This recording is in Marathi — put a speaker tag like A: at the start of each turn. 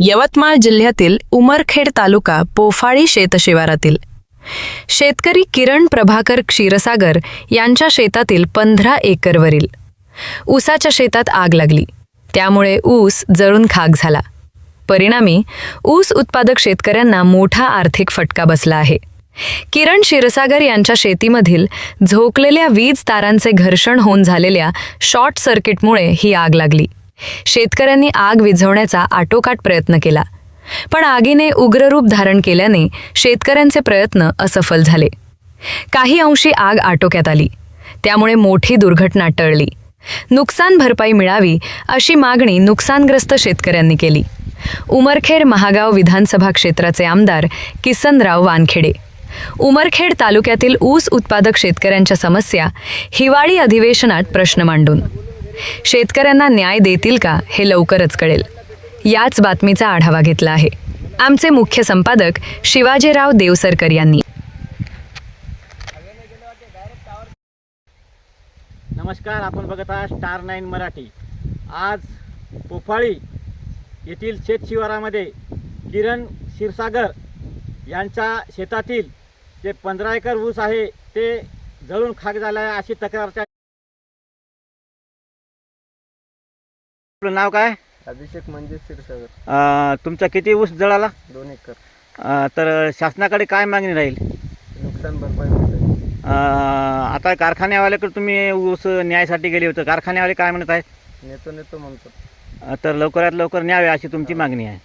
A: यवतमाळ जिल्ह्यातील उमरखेड तालुका पोफाळी शेतशिवारातील. शेतकरी किरण प्रभाकर क्षीरसागर यांच्या शेतातील पंधरा एकरवरील. ऊसाच्या शेतात आग लागली. त्यामुळे ऊस जळून खाक झाला. परिणामी ऊस उत्पादक शेतकऱ्यांना मोठा आर्थिक फटका बसला आहे. किरण क्षीरसागर यांच्या शेतीमधील झोकलेल्या वीज तारांचे घर्षण होऊन झालेल्या शॉर्ट सर्किटमुळे ही आग लागली. शेतकऱ्यांनी आग विझवण्याचा आटोकाट प्रयत्न केला. पण आगीने उग्र रूप धारण केल्याने शेतकऱ्यांचे प्रयत्न असफल झाले. काही अंशी आग आटोक्यात आली. त्यामुळे मोठी दुर्घटना टळली. नुकसान भरपाई मिळावी अशी मागणी नुकसानग्रस्त शेतकऱ्यांनी केली. उमरखेड महागाव विधानसभा क्षेत्राचे आमदार किसनराव वानखेडे. उमरखेड तालुक्यातील ऊस उत्पादक शेतकऱ्यांच्या समस्या हिवाळी अधिवेशनात प्रश्न मांडून शेतकऱ्यांना न्याय देतील का हे लवकरच कळेल. याच बातमीचा आढावा घेतला आहे. आमचे मुख्य संपादक शिवाजीराव देवसरकर यांनी.
B: नमस्कार आपण बघत आहात स्टार नाईन मराठी. आज पोफाळी येथील शेत शिवारामध्ये किरण क्षीरसागर यांच्या शेतातील जे पंधरा एकर ऊस आहे ते जळून खाक झाला आहे अशी तक्रार आपलं नाव काय?
C: अभिषेक म्हणजे क्षीरसागर.
B: अं, तुमचा किती ऊस जळाला?
C: दोन एकर.
B: अं, तर शासनाकडे काय मागणी राहील?
C: नुकसान भरपाई मिळते
B: अं, आता कारखान्यावाल्याकडे तुम्ही ऊस न्यायसाठी गेले होते. कारखान्यावाले काय म्हणत आहेत?
C: नेतो नेतो म्हणतो
B: अं, तर लवकरात लवकर न्यावे अशी तुमची मागणी आहे.